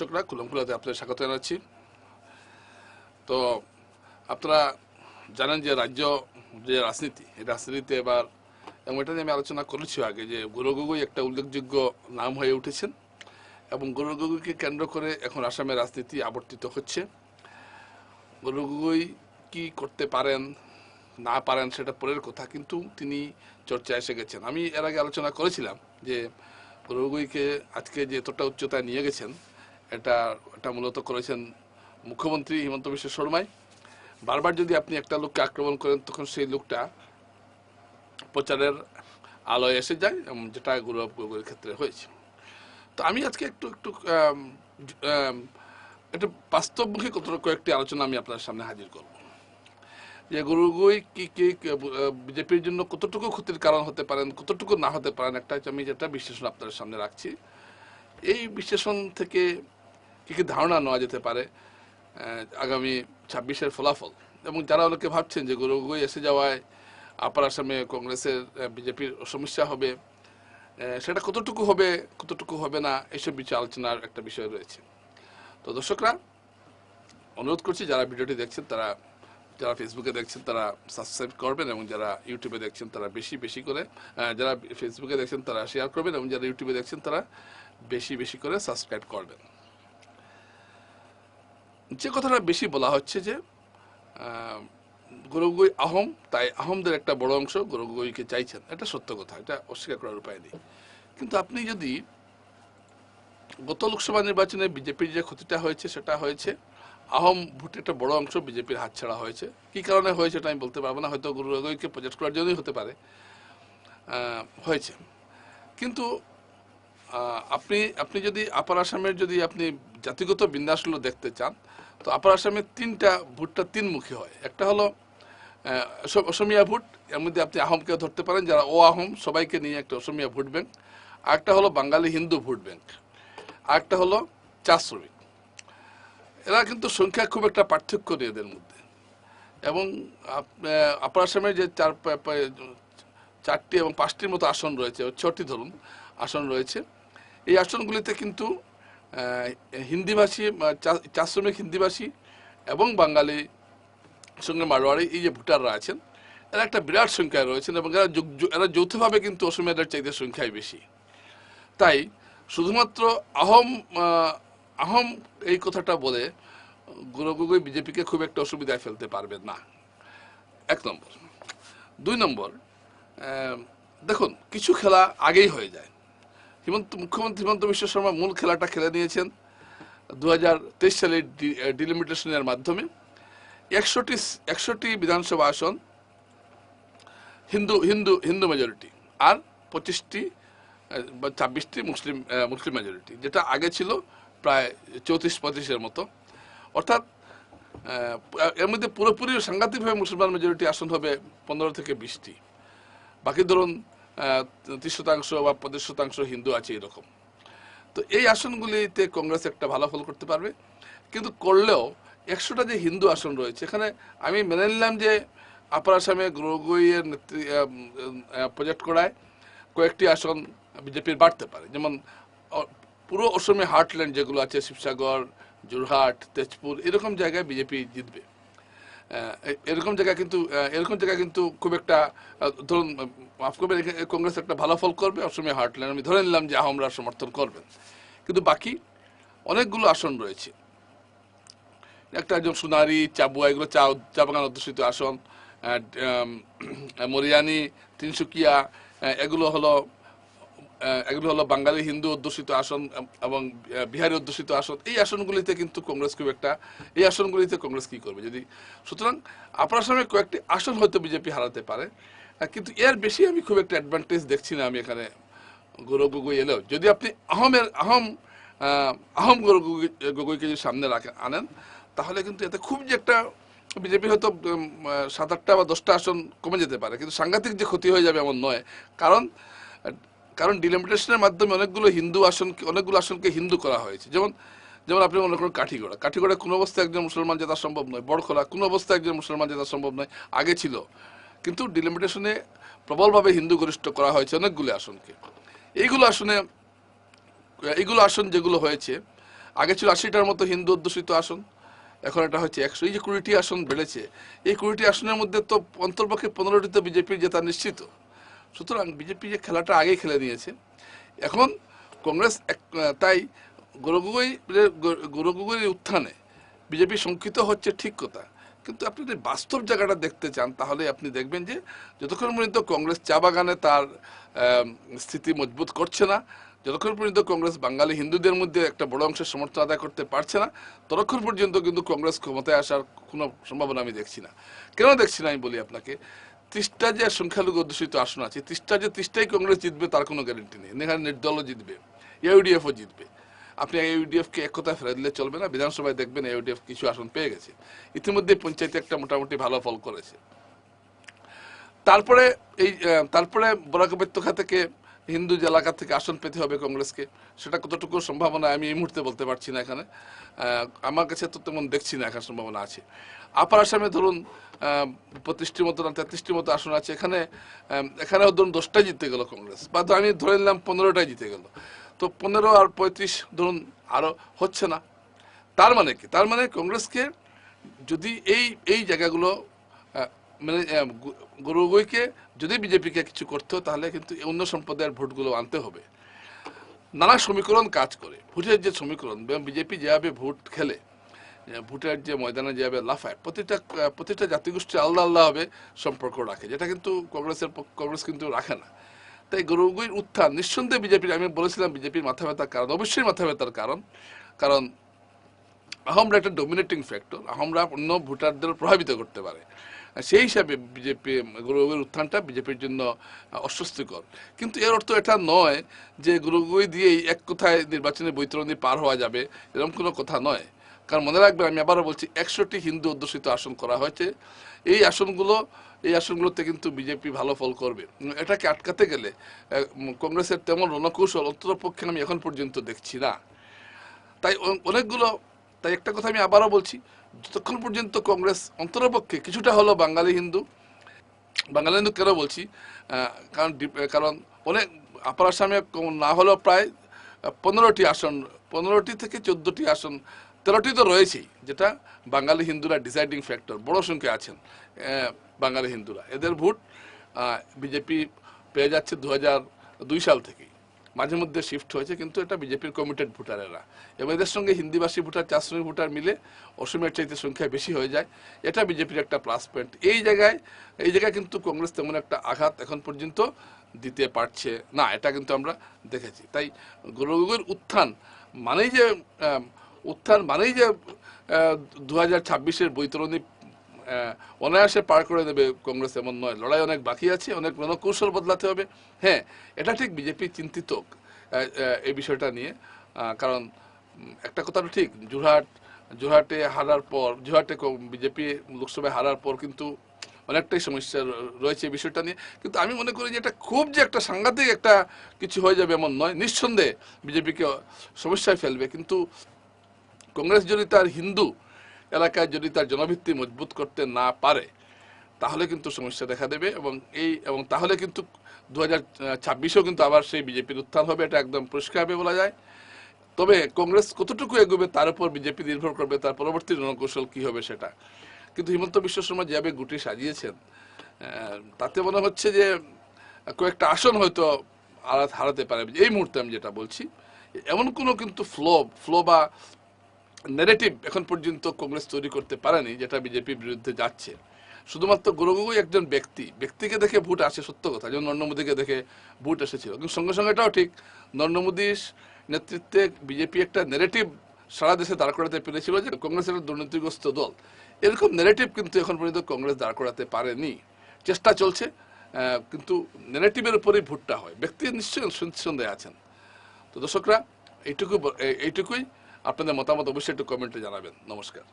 দর্শকরা, কুলমকুলাতে আপনাদের স্বাগত জানাচ্ছি। তো আপনারা জানেন যে রাজ্য, যে রাজনীতি, এই রাজনীতিতে এবার এবং এটা নিয়ে আমি আলোচনা করেছি আগে যে গৌরব গগৈ একটা উল্লেখযোগ্য নাম হয়ে উঠেছেন এবং গৌরব গগৈকে কেন্দ্র করে এখন আসামের রাজনীতি আবর্তিত হচ্ছে। গৌরব গগৈ কি করতে পারেন, না পারেন সেটা পরের কথা, কিন্তু তিনি চর্চায় এসে গেছেন। আমি এর আগে আলোচনা করেছিলাম যে গৌরব গগৈকে আজকে যে এতটা উচ্চতায় নিয়ে গেছেন এটা এটা মূলত করেছেন মুখ্যমন্ত্রী হিমন্ত বিশ্ব শর্মাই। বারবার যদি আপনি একটা লোককে আক্রমণ করেন, তখন সেই লোকটা প্রচারের আলোয় এসে যায় যেটা গৌরব গগৈর ক্ষেত্রে হয়েছে। তো আমি আজকে একটু একটু একটা বাস্তবমুখী কত কয়েকটি আলোচনা আমি আপনার সামনে হাজির করব। যে গরুগই কি কি বিজেপির জন্য কতটুকু ক্ষতির কারণ হতে পারেন, কতটুকু না হতে পারেন, একটা আমি যেটা বিশ্লেষণ আপনাদের সামনে রাখছি। এই বিশ্লেষণ থেকে কি কি ধারণা নেওয়া যেতে পারে আগামী ছাব্বিশের ফলাফল? এবং যারা অনেকে ভাবছেন যে গরুগই এসে যাওয়ায় আপার আসামে কংগ্রেসের বিজেপির সমস্যা হবে সেটা কতটুকু হবে কতটুকু হবে না এইসব বিষয়ে আলোচনার একটা বিষয় রয়েছে। তো দর্শকরা, অনুরোধ করছি, যারা ভিডিওটি দেখছেন তারা, যারা ফেসবুকে দেখছেন তারা সাবস্ক্রাইব করবেন এবং যারা ইউটিউবে দেখছেন তারা বেশি বেশি করে যারা ফেসবুকে দেখছেন তারা শেয়ার করবেন এবং যারা ইউটিউবে দেখছেন তারা বেশি বেশি করে সাবস্ক্রাইব করবেন। যে কথাটা বেশি বলা হচ্ছে যে গৌরবগৈ আহম, তাই আহমদের একটা বড় অংশ গৌরবগৈকে চাইছেন। এটা সত্য কথা, এটা অস্বীকার করার উপায় নেই। কিন্তু আপনি যদি গত লোকসভা নির্বাচনে বিজেপির যে ক্ষতিটা হয়েছে, সেটা হয়েছে আহম ভোটের একটা বড় অংশ বিজেপির হাতছাড়া হয়েছে। কি কারণে হয়েছে এটা আমি বলতে পারব না, হয়তো গুরু গগৈকে প্রজেক্ট করার জন্যই হতে পারে। হয়েছে। কিন্তু আপনি আপনি যদি আপার আসামের যদি আপনি জাতিগত বিন্যাসগুলো দেখতে চান, তো আপার আসামের তিনটা ভোটটা তিনমুখী হয়। একটা হলো অসমিয়া ভোট, এর মধ্যে আপনি আহমকেও ধরতে পারেন, যারা ও আহম, সবাইকে নিয়ে একটা অসমিয়া ভোট ব্যাংক। আরেকটা হলো বাঙালি হিন্দু ভোট ব্যাংক। আরেকটা হলো চা শ্রমিক। এরা কিন্তু সংখ্যা খুব একটা পার্থক্য নেই এদের মধ্যে। এবং আপার আসামের যে চার চারটি এবং পাঁচটির মতো আসন রয়েছে, ছটি ধরুন, আসন রয়েছে। এই আসনগুলিতে কিন্তু হিন্দিভাষী চা- শ্রমিক হিন্দিভাষী এবং বাঙালি সঙ্গে মারোয়ারি এই যে ভোটাররা আছেন এরা একটা বিরাট সংখ্যায় রয়েছেন এবং এরা এরা যৌথভাবে কিন্তু অসমিয়াদের চাইতে সংখ্যায় বেশি। তাই শুধুমাত্র আহম আহ, আহম এই কথাটা বলে গুরু গগৈ বিজেপিকে খুব একটা অসুবিধায় ফেলতে পারবেন না। এক নম্বর। দুই নম্বর দেখুন কিছু খেলা আগেই হয়ে যায়। হিমন্ত, মুখ্যমন্ত্রী হিমন্ত বিশ্ব শর্মা মূল খেলাটা খেলে নিয়েছেন দু হাজার তেইশ সালের ডিলিমিটেশনের মাধ্যমে। একশোটি একশোটি বিধানসভা আসন, হিন্দু হিন্দু হিন্দু মেজরিটি আর পঁচিশটি ছাব্বিশটি মুসলিম মুসলিম মেজরিটি যেটা আগে ছিল প্রায় চৌত্রিশ, পঁয়ত্রিশের মতো। অর্থাৎ এর মধ্যে পুরোপুরি সাংঘাতিকভাবে মুসলমান মেজরিটি আসন হবে পনেরো থেকে বিশটি। বাকি ধরুন ত্রিশ শতাংশ বা পঁচিশ শতাংশ হিন্দু আছে এরকম। তো এই আসনগুলিতে কংগ্রেস একটা ভালো ফল করতে পারবে। কিন্তু করলেও একশোটা যে হিন্দু আসন রয়েছে, এখানে আমি মেনে নিলাম যে আপার আসামে নেতৃ প্রজেক্ট করায় কয়েকটি আসন বিজেপির বাড়তে পারে। যেমন পুরো অসমে হার্টল্যান্ড যেগুলো আছে, শিবসাগর যোরহাট তেজপুর, এরকম জায়গায় বিজেপি জিতবে। এরকম জায়গা কিন্তু এরকম জায়গা কিন্তু খুব একটা ধরুন মাফ করবেন কংগ্রেস একটা ভালো ফল করবে অসমে হার্টল্যান্ড আমি ধরে নিলাম যে আহমরা সমর্থন করবেন। কিন্তু বাকি অনেকগুলো আসন রয়েছে। একটা একজন সোনারি, চাবুয়া, এগুলো চা চা বাগান অধ্যুষিত আসন মরিয়ানি, তিনসুকিয়া এগুলো হলো এগুলো হলো বাঙালি হিন্দু অধ্যুষিত আসন এবং বিহারি অধ্যুষিত আসন। এই আসনগুলিতে কিন্তু কংগ্রেস খুব একটা এই আসনগুলিতে কংগ্রেস কি করবে যদি? সুতরাং আপনার সামনে কয়েকটি আসন হয়তো বিজেপি হারাতে পারে কিন্তু এর বেশি আমি খুব একটা অ্যাডভান্টেজ দেখছি না আমি এখানে গৌরব গগৈ এলেও। যদি আপনি আহমের আহম আহ, আহম গৌরব গগৈকে যদি সামনে রাখেন আনেন তাহলে কিন্তু এতে খুব যে একটা বিজেপি হয়তো সাত আটটা বা দশটা আসন কমে যেতে পারে। কিন্তু সাংঘাতিক যে ক্ষতি হয়ে যাবে এমন নয়। কারণ কারণ ডিলিমিটেশনের মাধ্যমে অনেকগুলো হিন্দু আসন, অনেকগুলো আসনকে হিন্দু করা হয়েছে। যেমন যেমন আপনি মনে করুন কাঠিগড়া। কাঠিগড়া কোনো অবস্থায় একজন মুসলমান জেতা সম্ভব নয়। বড়খোলা কোনো অবস্থায় একজন মুসলমান জেতা সম্ভব নয়। আগে ছিল। কিন্তু ডিলিমিটেশনে প্রবলভাবে হিন্দু গরিষ্ঠ করা হয়েছে অনেকগুলো আসনকে। এইগুলো আসনে, এইগুলো আসন যেগুলো হয়েছে, আগে ছিল আশিটার মতো হিন্দু অধ্যুষিত আসন। এখন এটা হচ্ছে একশো। এই যে কুড়িটি আসন বেড়েছে, এই কুড়িটি আসনের মধ্যে তো অন্তর্পক্ষে পনেরোটি তো বিজেপির জেতা নিশ্চিত। সুতরাং বিজেপি যে খেলাটা আগেই খেলে নিয়েছে এখন কংগ্রেস তাই গৌরগগৈ গৌরগগৈর উত্থানে বিজেপি শঙ্কিত হচ্ছে ঠিক কথা, কিন্তু আপনি যদি বাস্তব জায়গাটা দেখতে চান, তাহলে আপনি দেখবেন যে যতক্ষণ পর্যন্ত কংগ্রেস চা বাগানে তার স্থিতি মজবুত করছে না, যতক্ষণ পর্যন্ত কংগ্রেস বাঙালি হিন্দুদের মধ্যে একটা বড় অংশের সমর্থন আদায় করতে পারছে না, ততক্ষণ পর্যন্ত কিন্তু কংগ্রেস ক্ষমতায় আসার কোনো সম্ভাবনা আমি দেখছি না। কেন দেখছি না আমি বলি আপনাকে? ত্রিশটা যে সংখ্যালঘু অধ্যুষিত আসন আছে ত্রিশটা যে ত্রিশটাই কংগ্রেস জিতবে, তার কোনো গ্যারেন্টি নেই। এখানে নির্দলও জিতবে ইউডিএফও জিতবে। আপনি ইউডিএফকে এক কথায় ফেলে দিলে চলবে না, বিধানসভায় দেখবেন ইউডিএফ কিছু আসন পেয়ে গেছে। ইতিমধ্যে পঞ্চায়েতে একটা মোটামুটি ভালো ফল করেছে। তারপরে এই তারপরে বরাক উপত্যকা থেকে হিন্দু এলাকা থেকে আসন পেতে হবে কংগ্রেসকে, সেটা কতটুকু সম্ভাবনা আমি এই মুহূর্তে বলতে পারছি না এখানে। আমার কাছে তো তেমন দেখছি না এখানে সম্ভাবনা আছে। আপার আসামে ধরুন পঁচিশটির মতো না, তেত্রিশটির মতো আসন আছে। এখানে এখানেও ধরুন দশটাই জিতে গেল কংগ্রেস। বা আমি ধরে নিলাম পনেরোটাই জিতে গেল। তো পনেরো আর পঁয়ত্রিশ ধরুন আরও হচ্ছে না। তার মানে কি? তার মানে কংগ্রেসকে যদি এই এই জায়গাগুলো মানে আহ, গু- যদি বিজেপিকে কিছু করতে তাহলে কিন্তু অন্য সম্প্রদায়ের ভোটগুলো আনতে হবে। নানা সমীকরণ কাজ করে। ভোটের যে সমীকরণ বিজেপি যেভাবে ভোট খেলে ভোটের যে ময়দানে যেভাবে লাফায় প্রতিটা প্রতিটা জাতিগোষ্ঠী আলাদা আলাদাভাবে সম্পর্ক রাখে যেটা কিন্তু কংগ্রেসের কংগ্রেস কিন্তু রাখে না। তাই গৌরগৈর উত্থান নিঃসন্দেহে বিজেপির আমি বলেছিলাম বিজেপির মাথা ব্যথার কারণ অবশ্যই মাথা ব্যথার কারণ। কারণ আহমরা একটা ডমিনেটিং ফ্যাক্টর আহমরা অন্য ভোটারদের প্রভাবিত করতে পারে। সেই হিসাবে বিজেপি গৌরবের উত্থানটা বিজেপির জন্য অস্বস্তিকর। কিন্তু এর অর্থ এটা নয় যে গৌরগই দিয়েই এক কথায় নির্বাচনের বৈতরণী পার হওয়া যাবে, এরকম কোনো কথা নয়। কারণ মনে রাখবেন, আমি আবারও বলছি একশোটি হিন্দু অধ্যুষিত আসন করা হয়েছে। এই আসনগুলো, এই আসনগুলোতে কিন্তু বিজেপি ভালো ফল করবে। এটাকে আটকাতে গেলে কংগ্রেসের তেমন রণকৌশল অন্তত পক্ষে আমি এখন পর্যন্ত দেখছি না। তাই অনেকগুলো তাই একটা কথা আমি আবারও বলছি, যতক্ষণ পর্যন্ত কংগ্রেস অন্তরপক্ষে কিছুটা হলো বাঙালি হিন্দু বাঙালি হিন্দু কেন বলছি কারণ কারণ অনেক আপার আসামে না হলেও প্রায় পনেরোটি আসন, পনেরোটি থেকে চোদ্দটি আসন, তেরোটি তো রয়েছেই, যেটা বাঙালি হিন্দুরা ডিসাইডিং ফ্যাক্টর বড় সংখ্যা আছেন বাঙালি হিন্দুরা। এদের ভোট বিজেপি পেয়ে যাচ্ছে দু দুই সাল থেকেই। মাঝে মধ্যে শিফট হয়েছে, কিন্তু এটা বিজেপির কমিটেড ভোটারেরা। এবং এদের সঙ্গে হিন্দিভাষী ভোটার চার শ্রেণির ভোটার মিলে অসমের চাইতে সংখ্যা বেশি হয়ে যায়। এটা বিজেপির একটা প্লাস পয়েন্ট এই জায়গায় এই জায়গায় কিন্তু কংগ্রেস তেমন একটা আঘাত এখন পর্যন্ত দিতে পারছে না, এটা কিন্তু আমরা দেখেছি। তাই গৌরগের উত্থান মানেই যে উত্থান মানেই যে দু হাজার ছাব্বিশের বৈতরণী অনায়াসে পার করে দেবে কংগ্রেস এমন নয়। লড়াই অনেক বাকি আছে, অনেক রণকৌশল বদলাতে হবে। হ্যাঁ এটা ঠিক বিজেপি চিন্তিত এই বিষয়টা নিয়ে। কারণ একটা কথা ঠিক, জোরহাট, জোরহাটে হারার পর, জোরহাটে বিজেপি লোকসভায় হারার পর কিন্তু অনেকটাই সমস্যা রয়েছে এই বিষয়টা নিয়ে। কিন্তু আমি মনে করি যে এটা খুব যে একটা সাংঘাতিক একটা কিছু হয়ে যাবে এমন নয়। নিঃসন্দেহে বিজেপিকে সমস্যায় ফেলবে। কিন্তু কংগ্রেস যদি তার হিন্দু এলাকায় যদি তার জনভিত্তি মজবুত করতে না পারে, তাহলে কিন্তু সমস্যা দেখা দেবে এবং এই, এবং তাহলে কিন্তু দু হাজার ছাব্বিশেও কিন্তু আবার সেই বিজেপির উত্থান হবে, এটা একদম পরিষ্কারভাবে বলা যায়। তবে কংগ্রেস কতটুকু এগোবে তার উপর বিজেপি নির্ভর করবে, তার পরবর্তী রণকৌশল কী হবে সেটা। কিন্তু হিমন্ত বিশ্ব শর্মা যেভাবে গুটি সাজিয়েছেন তাতে মনে হচ্ছে যে কয়েকটা আসন হয়তো হারা- হারাতে পারে। এই মুহূর্তে আমি যেটা বলছি, এমন কোনো কিন্তু ফ্লো ফ্লো বা নেগেটিভ এখন পর্যন্ত কংগ্রেস তৈরি করতে পারেনি, যেটা বিজেপির বিরুদ্ধে যাচ্ছে। শুধুমাত্র গৌরগগৈ একজন ব্যক্তি, ব্যক্তিকে দেখে ভোট আসে সত্য কথা, যেমন নরেন্দ্র মোদীকে দেখে ভোট এসেছিল। কিন্তু সঙ্গে সঙ্গে এটাও ঠিক, নরেন্দ্র মোদীর নেতৃত্বে বিজেপি একটা নেগেটিভ সারা দেশে দাঁড় করাতে পেরেছিল যে কংগ্রেস একটা দুর্নীতিগ্রস্ত দল। এরকম নেগেটিভ কিন্তু এখন পর্যন্ত কংগ্রেস দাঁড় করাতে পারেনি। চেষ্টা চলছে কিন্তু নেগেটিভের উপরেই ভোটটা হয়। ব্যক্তি নিশ্চয়ই সন্দেহে আছেন। তো দর্শকরা, এইটুকু এইটুকুই। আপনাদের মতামত অবশ্যই একটু কমেন্টে জানাবেন। নমস্কার।